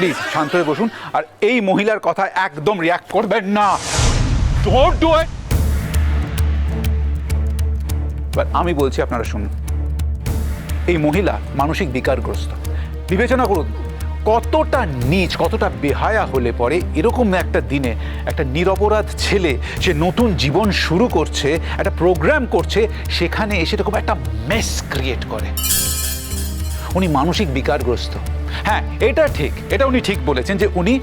Please শান্ত হয়ে বসুন। আর এই মহিলার কথা একদম রিয়াক্ট করবেন না। আমি বলছি আপনারা শুনুন। এই মহিলা মানসিক বিকারগ্রস্ত। বিবেচনা করুন, কতটা নিচ, কতটা বেহায়া হলে পরে এরকম একটা দিনে একটা নিরপরাধ ছেলে, সে নতুন জীবন শুরু করছে, একটা প্রোগ্রাম করছে, সেখানে এসে এরকম একটা মেস ক্রিয়েট করে। উনি মানসিক বিকারগ্রস্ত। হ্যাঁ এটা ঠিক। এটা উনি ঠিক বলেছেন যে উনি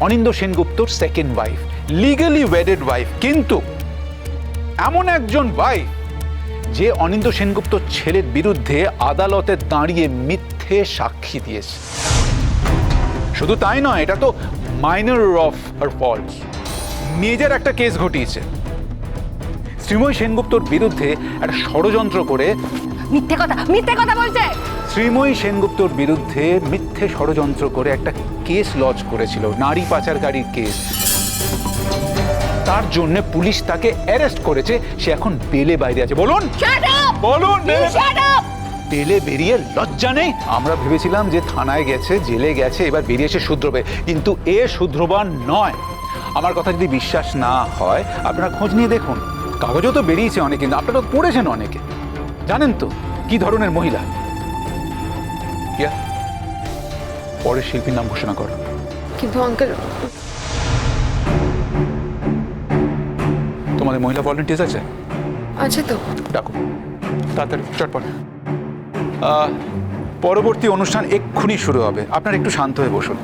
অনিন্দ সেনগুপ্তর second wife legally wedded wife কিন্তু এমন একজন ওয়াইফ যে অনিন্দ সেনগুপ্ত ছেলের বিরুদ্ধে আদালতে দাঁড়িয়ে মিথ্যে সাক্ষী দিয়েছে। শুধু তাই নয়, এটা তো মাইনর অফ হার ফল্ট নিজের একটা কেস ঘটিয়েছে। শ্রীময় সেনগুপ্তর বিরুদ্ধে একটা ষড়যন্ত্র করে মিথ্যে কথা মিথ্যে কথা বলছে! শ্রীময়ী সেনগুপ্তর বিরুদ্ধে মিথ্যে ষড়যন্ত্র করে একটা কেস লজ করেছিল নারী পাচারকারীর কেস। তার জন্য পুলিশ তাকে অ্যারেস্ট করেছে সে এখন বেলে বাইরে আছে। বলুন! বলুন! বেলে বেরিয়ে লজ্জা নেই। আমরা ভেবেছিলাম যে থানায় গেছে জেলে গেছে এবার বেরিয়ে এসে শুধরবে। কিন্তু এ শুধরবান নয়। আমার কথা যদি বিশ্বাস না হয় আপনারা খোঁজ নিয়ে দেখুন। কাগজও তো বেরিয়েছে অনেকে কিন্তু আপনারা তো পড়েছেন অনেকে। জানেন তো কি ধরনের মহিলা? ইয়া পরের শিল্পীর নাম ঘোষণা কর। কিন্তু আঙ্কেল তোমাদের মহিলা ভলেন্টিয়ার আছে? আছে তো। ডাকো। তাড়াতাড়ি চটপট। পরবর্তী অনুষ্ঠান এক্ষুনি শুরু হবে। আপনারা একটু শান্ত হয়ে বসুন।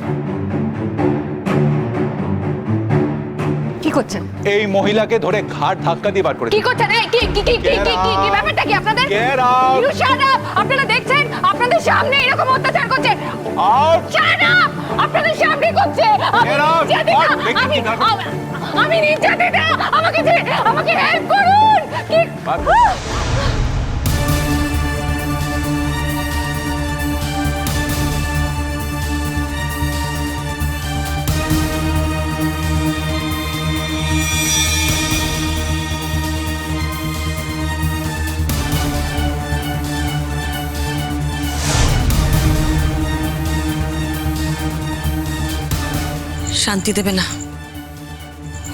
কি করছেন? এই মহিলাকে ধরে ঘাট ধাক্কা দিয়ে বার করে কি করছেন? এই কি কি কি কি কি কি কি ব্যাপারটা কি আপনাদের? Get out! You shut up আপনারা দেখছেন? আপনাদের সামনে এরকম অত্যাচার করছে। আউট শাট আপ আপনাদের সামনে করছে। আমি Get out! নির্যাতিতা, Out! দেখি আমি দেখো। আমি- আমি নির্যাতিতা! আমাকে যে- আমাকে হেল্প করুন! কি বার। শান্তি দেবে না।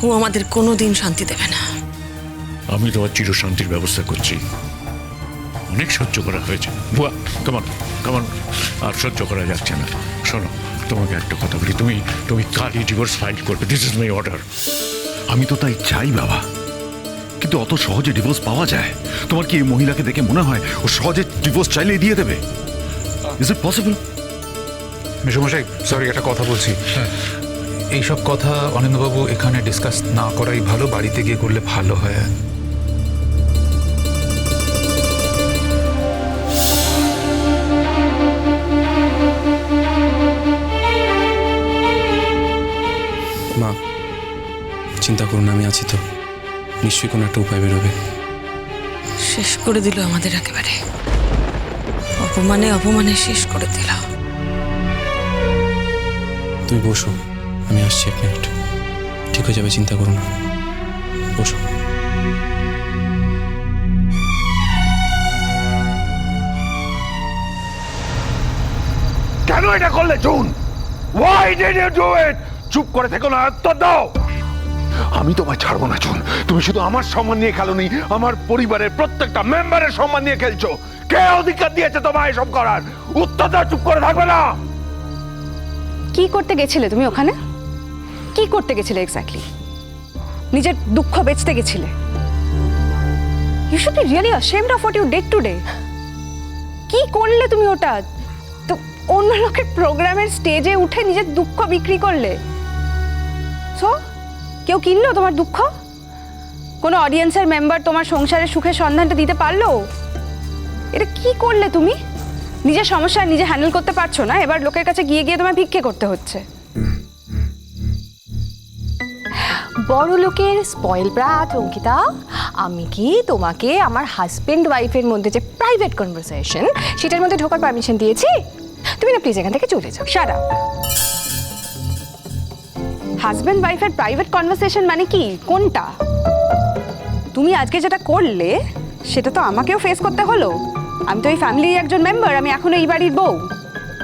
ও আমাদের কোনো দিন শান্তি দেবে না। আমি তোমার চিরশান্তির ব্যবস্থা করছি। অনেক সহ্য করা হয়েছে। বুয়া কেমন কেমন আর সহ্য করা যাচ্ছে না। শোনো তোমাকে একটা কথা বলি। তুমি তুমি কালই ডিভোর্স ফাইল করবে। দিস ইজ মাই অর্ডার আমি তো তাই চাই বাবা। কিন্তু অত সহজে ডিভোর্স পাওয়া যায়? তোমার কি এই মহিলাকে দেখে মনে হয় ও সহজে ডিভোর্স চাইলে দিয়ে দেবে? ইজ ইট পসিবল মেসমশাই সরি একটা কথা বলছি। এইসব কথা অনিন্দবাবু এখানে ডিসকাস না করাই ভালো বাড়িতে গিয়ে করলে ভালো হয়। মা চিন্তা করুন আমি আছি তো। নিশ্চয়ই কোনো একটা উপায় বেরোবে। শেষ করে দিল আমাদের একেবারে। অপমানে অপমানে শেষ করে দিল তুমি বসো। আমি আসছি এক মিনিট ঠিক হয়ে যাবে চিন্তা করো না। বসো। কেন এটা করলে June? Why did you do it চুপ করে থেকো না উত্তর দাও। আমি তোমায় ছাড়বো না জুন। তুমি শুধু আমার সম্মান নিয়ে খেলোনি আমার পরিবারের প্রত্যেকটা মেম্বারের সম্মান নিয়ে খেলছো। কে অধিকার দিয়েছে তোমায় এসব করার? উত্তর দাও চুপ করে থাকবে না। কি করতে গেছিলে তুমি ওখানে? কি করতে গেছিলে এক্স্যাক্টলি নিজের দুঃখ বেচতে গেছিলে? You should be really ashamed of what you did today কি করলে তুমি ওটা? তো অন্য লোকের প্রোগ্রামের স্টেজে উঠে নিজের দুঃখ বিক্রি করলে। সো কেউ কিনলো তোমার দুঃখ? কোনো অডিয়েন্সের মেম্বার তোমার সংসারের সুখের সন্ধানটা দিতে পারল? এটা কি করলে তুমি? নিজের সমস্যা নিজে হ্যান্ডেল করতে পারছ না, এবার লোকের কাছে গিয়ে গিয়ে তোমায় ভিক্ষে করতে হচ্ছে। বড় লোকের স্পয়েল ব্রাত অঙ্কিতা। আমি কি তোমাকে আমার হাজবেন্ড ওয়াইফের মধ্যে যে প্রাইভেট কনভারসেশন সেটার মধ্যে ঢোকার পারমিশন দিয়েছি? তুমি না প্লিজ এখান থেকে চলে যাও। সারা হাজব্যান্ড ওয়াইফের প্রাইভেট কনভারসেশন মানে কি? কোনটা? তুমি আজকে যেটা করলে, সেটা তো আমাকেও ফেস করতে হলো। আমি তো এই ফ্যামিলির একজন মেম্বার আমি এখনও এই বাড়ির বউ।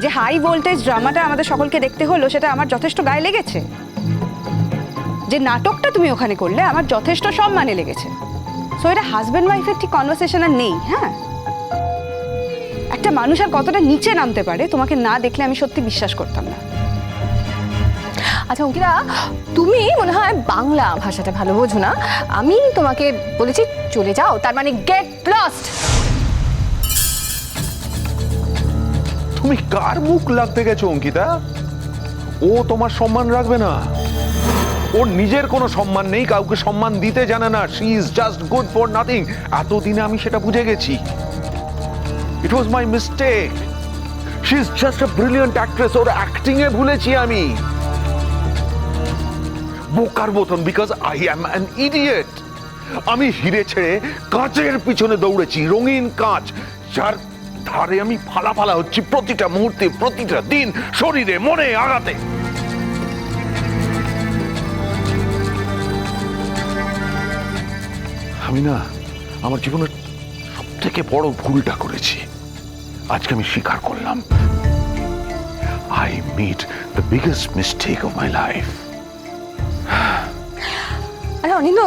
যে হাই ভোল্টেজ ড্রামাটা আমাদের সকলকে দেখতে হলো, সেটা আমার যথেষ্ট গায়ে লেগেছে। যে নাটকটা তুমি ওখানে করলে আমার যথেষ্ট সম্মানে লেগেছে। সো এটা হাজব্যান্ড ওয়াইফের ঠিক কনভারসেশন আর নেই হ্যাঁ? একটা মানুষ আর কতটা নিচে নামতে পারে তোমাকে না দেখলে আমি সত্যি বিশ্বাস করতাম না। আচ্ছা অঙ্কিতা তুমি মনে হয় বাংলা ভাষাটা ভালো বোঝো না। আমি তোমাকে বলেছি চলে যাও তার মানে গেট লস্ট তুমি কার মুখ লাগতে গেছো অঙ্কিতা? ও তোমার সম্মান রাখবে না। ওর নিজের কোনো সম্মান নেই, কাউকে সম্মান দিতে জানে না। She is just good for nothing এতদিনে আমি সেটা বুঝে গেছি। It was my mistake she is just a brilliant actress or acting এ ভুলেছি আমি। বোকার মতন because I am an idiot আমি হিরে ছেড়ে কাঁচের পিছনে দৌড়েছি, রঙিন কাঁচ। যার ধারে আমি ফালা ফালা হচ্ছি প্রতিটা মুহূর্তে, প্রতিটা দিন, শরীরে, মনে, আঘাতে। আমি না আমার জীবনের সব থেকে বড় ভুলটা করেছি। আজকে আমি স্বীকার করলাম। I made the biggest mistake of my life আরে অনিন্দ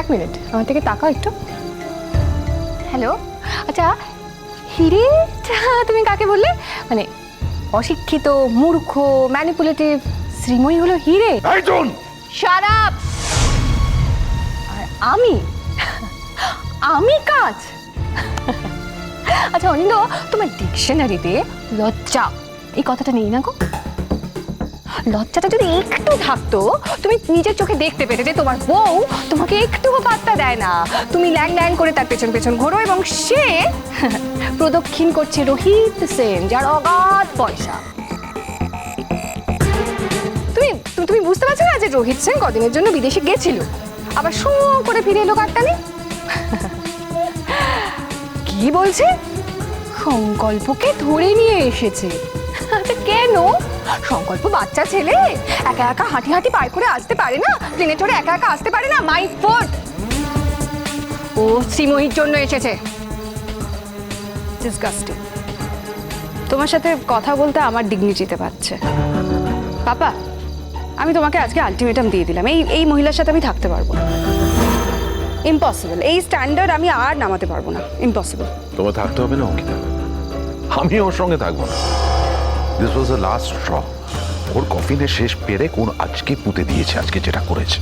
এক মিনিট আমার থেকে তাকাও একটু। হ্যালো আচ্ছা হিরেটা তুমি কাকে বললে? মানে অশিক্ষিত মূর্খ ম্যানিপুলেটিভ শ্রীময়ী হলো হিরে। আর আমি আমি কাজ? আচ্ছা অনিন্দ, তোমার ডিকশনারিতে লজ্জা। এই কথাটা নেই না গো। লজ্জাটা যদি একটু থাকতো, তুমি নিজের চোখে দেখতে পেতে যে তোমার বউ তোমাকে একটুও পাত্তা দেয় না। তুমি ল্যাং ল্যাং করে তার পেছন পেছন ঘোরো এবং সে প্রদক্ষিণ করছে রোহিত সেন, যার অগাধ পয়সা। তুমি, তুমি- বুঝতে পারছ না যে রোহিত সেন কদিনের জন্য বিদেশে গেছিল? আবার শু করে ফিরে এলো কাটটানে কি বলছে? সংকল্পকে ধরে নিয়ে এসেছে। আচ্ছা কেন? সংকল্প বাচ্চা ছেলে? একা একা হাঁটি হাঁটি পার করে আসতে পারে না? ট্রেনে চড়ে একা একা আসতে পারে না? মাই ফোর্ট ও শ্রীমহির জন্য এসেছে। তোমার সাথে কথা বলতে আমার ডিগনিটিতে পাচ্ছে। পাপা, আমি তোমাকে আজকে আলটিমেটাম দিয়ে দিলাম। এই এই মহিলার সাথে আমি থাকতে পারব না। ইম্পসিবল এই স্ট্যান্ডার্ড আমি আর নামাতে পারব না। ইম্পসিবল তোমার থাকতে হবে না অঙ্কিতা। আমি ওর সঙ্গে থাকব না। This was the last straw ওর কফিনের শেষ পেরে কোন আজকে পুঁতে দিয়েছে আজকে যেটা করেছে।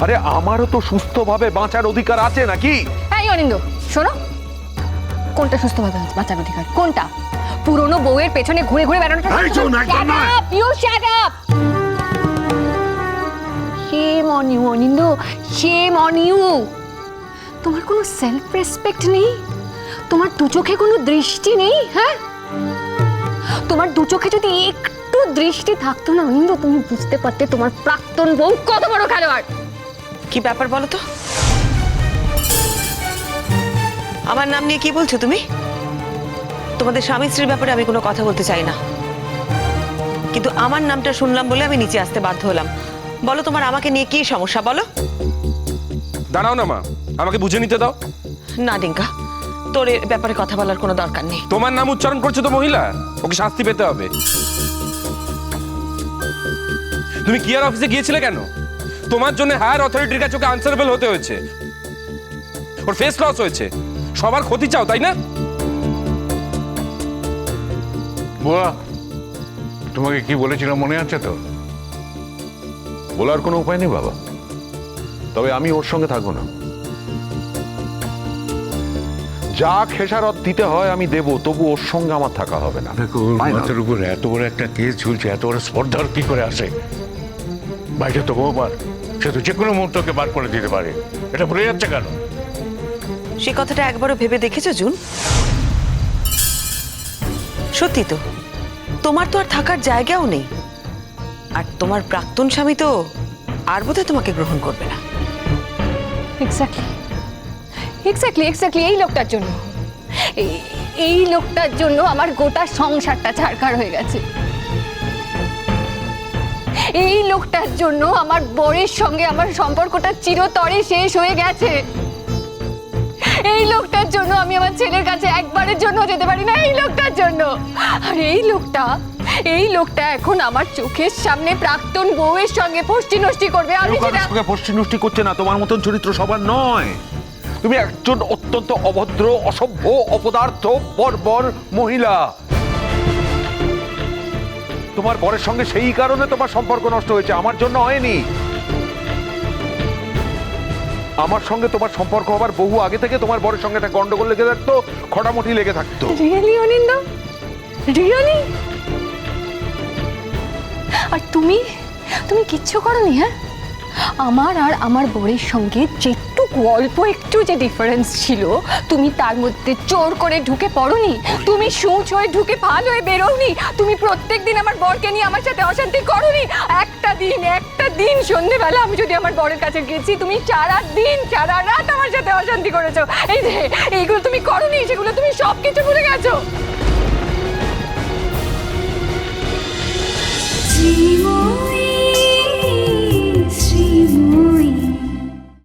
আরে আমারও তো সুস্থভাবে বাঁচার অধিকার আছে নাকি? এই অনিন্দ শোনো। কোনটা সুস্থভাবে বাঁচার অধিকার? কোনটা? পুরনো বউয়ের পেছনে ঘুরে ঘুরে বেড়ানোটা। You shut up Anindo shame on you তোমার কোনো সেলফ রেসপেক্ট নেই? তোমার দু চোখে কোনো দৃষ্টি নেই হ্যাঁ? তোমার দু চোখে যদি একটু দৃষ্টি থাকতো না অনিন্দ তুমি বুঝতে পারতে তোমার প্রাক্তন বউ কত বড় খেলোয়াড়। কি ব্যাপার বলো তো? আমার নাম নিয়ে কি বলছো তুমি? তোমাদের স্বামী স্ত্রীর ব্যাপারে আমি কোনো কথা বলতে চাই না। কিন্তু আমার নামটা শুনলাম বলে আমি নিচে আসতে বাধ্য হলাম। বলো তোমার আমাকে নিয়ে কি সমস্যা, বলো? দাঁড়াও না মা। আমাকে বুঝে নিতে দাও। না ডিঙ্কা। তোর এ ব্যাপারে কথা বলার কোনো দরকার নেই। তোমার নাম উচ্চারণ করছে তো মহিলা? ওকে শাস্তি পেতে হবে। তুমি কিয়ার অফিসে গিয়েছিলে কেন? তোমার জন্য হায়ার অথরিটির কাছে ওকে আনসারেবল হতে হয়েছে। ওর ফেস লস হয়েছে। সবার ক্ষতি চাও তাই না? বুয়া তোমাকে কি বলেছিলাম মনে আছে তো? বলার কোনো উপায় নেই বাবা। তবে আমি ওর সঙ্গে থাকব না। যা খেসারত দিতে হয় আমি দেব তবু ওর সঙ্গে আমার থাকা হবে না? মাথার উপর এত বড় একটা কেস ঝুলছে এত বড় স্পর্ধার কি করে আসে? বাইরে তো গোবার সে তো যে কোনো মুহূর্তকে বার করে দিতে পারে। এটা ভুলে যাচ্ছে কেন? সে কথাটা একবারও ভেবে দেখেছ জুন? সত্যি তো তোমার তো আর থাকার জায়গাও নেই। আর তোমার প্রাক্তন স্বামী তো আর বোধহয় তোমাকে গ্রহণ করবে না। এক্স্যাক্টলি এক্স্যাক্টলি এক্স্যাক্টলি এই লোকটার জন্য। এই- লোকটার জন্য আমার গোটা সংসারটা ছাড়খাড় হয়ে গেছে। এই লোকটার জন্য আমার বরের সঙ্গে আমার সম্পর্কটা চিরতরে শেষ হয়ে গেছে। এই লোকটার জন্য আমি আমার ছেলের কাছে একবারের জন্য যেতে পারি না, এই লোকটার জন্য। আর এই লোকটা এই লোকটা এখন আমার চোখের সামনে প্রাক্তন বউয়ের সঙ্গে ফষ্টি নষ্টি করবে। আমি সেটা সঙ্গে নষ্টি করছে না? তোমার মতন চরিত্র সবার নয়। তুমি একজন অত্যন্ত অভদ্র অসভ্য অপদার্থ বর্বর মহিলা। তোমার বরের সঙ্গে সেই কারণে তোমার সম্পর্ক নষ্ট হয়েছে আমার জন্য হয়নি। আমার সঙ্গে তোমার সম্পর্ক হবার বহু আগে থেকে তোমার বরের সঙ্গে একটা গন্ডগোল লেগে থাকতো খটামটি লেগে থাকতো। রিয়েলি অনিন্দ? রিয়েলি? আর তুমি? তুমি কিচ্ছু করনি হ্যাঁ? আমার আর আমার বরের সঙ্গে যেটুকু অল্প একটু যে ডিফারেন্স ছিল, তুমি তার মধ্যে চোর করে ঢুকে পড়োনি? তুমি সূচ হয়ে ঢুকে ফাল হয়ে বেরোনি তুমি প্রত্যেক দিন আমার বরকে নিয়ে আমার সাথে অশান্তি করোনি? একটা দিন একটা দিন, সন্ধেবেলা আমি যদি আমার বরের কাছে গেছি, তুমি সারা দিন, সারা রাত আমার সাথে অশান্তি করেছ। এই যে, এইগুলো তুমি করোনি, সেগুলো তুমি সব কিছু ভুলে গেছো। জীবন